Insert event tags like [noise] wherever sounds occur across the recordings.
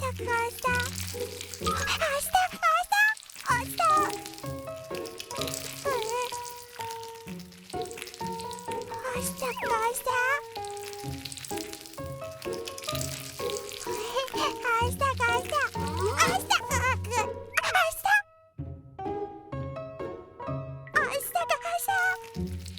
가사 아싸 아싸 아싸 아싸 가사 아싸 가사 아싸 그 아싸 아싸 가사 아싸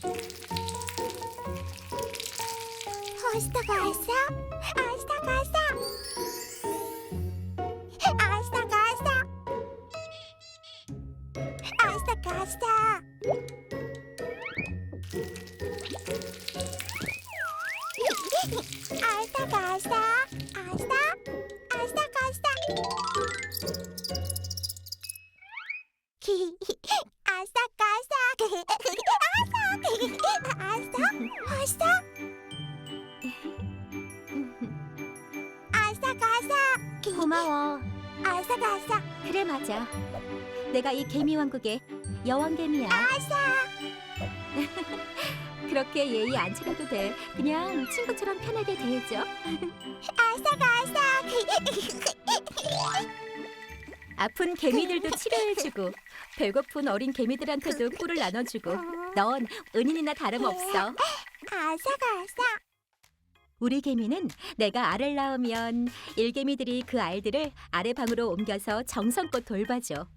아싸 가사 아싸 가사 아싸 아싸 가사 히 아싸 가사 아싸 아싸 아싸 아싸 가사 고마워. 아싸 가사 그래 맞아. 내가 이 개미 왕국의 여왕 개미야. 아싸 [laughs] 그렇게 예의 안 차려도 돼. 그냥 친구처럼 편하게 대해줘. 아싸 가사 [laughs] 아픈 개미들도 치료해주고 배고픈 어린 개미들한테도 꿀을 나눠주고 넌 은인이나 다름없어. 아싸 가사 우리 개미는 내가 알을 낳으면 일개미들이 그 알들을 아래 방으로 옮겨서 정성껏 돌봐줘.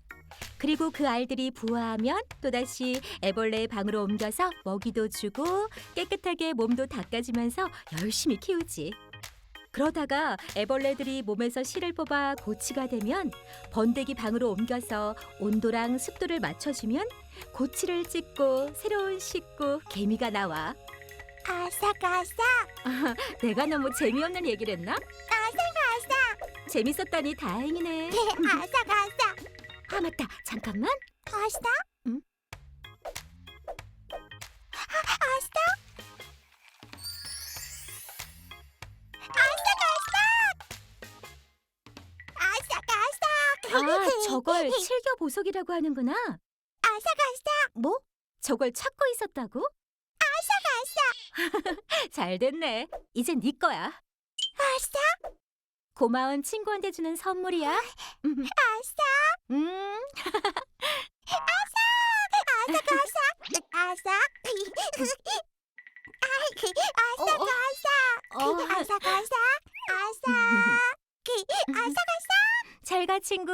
그리고 그 알들이 부화하면 또다시 애벌레의 방으로 옮겨서 먹이도 주고 깨끗하게 몸도 닦아주면서 열심히 키우지. 그러다가 애벌레들이 몸에서 실을 뽑아 고치가 되면 번데기 방으로 옮겨서 온도랑 습도를 맞춰주면 고치를 찢고 새로운 식구 개미가 나와. 가사 [laughs] 내가 너무 재미없는 얘기를 했나? 가사 재밌었다니 다행이네. [laughs] 아싸 가사 아 맞다. 잠깐만. 아싸 응? 아싸 아싸 가사 아싸 가사 아 저걸 [laughs] 칠겨 보석이라고 하는구나. 가사 뭐? 저걸 찾고 있었다고? 아싸 가사 [laughs] 잘 됐네. 이제 네 거야. 아싸 고마운 친구한테 주는 선물이야. 음, 아싸 음. 아싸 가사 아싸 어, 아싸 어. 가사 어, 아싸 가사 아싸 아싸 [laughs] 가사 잘 가 친구.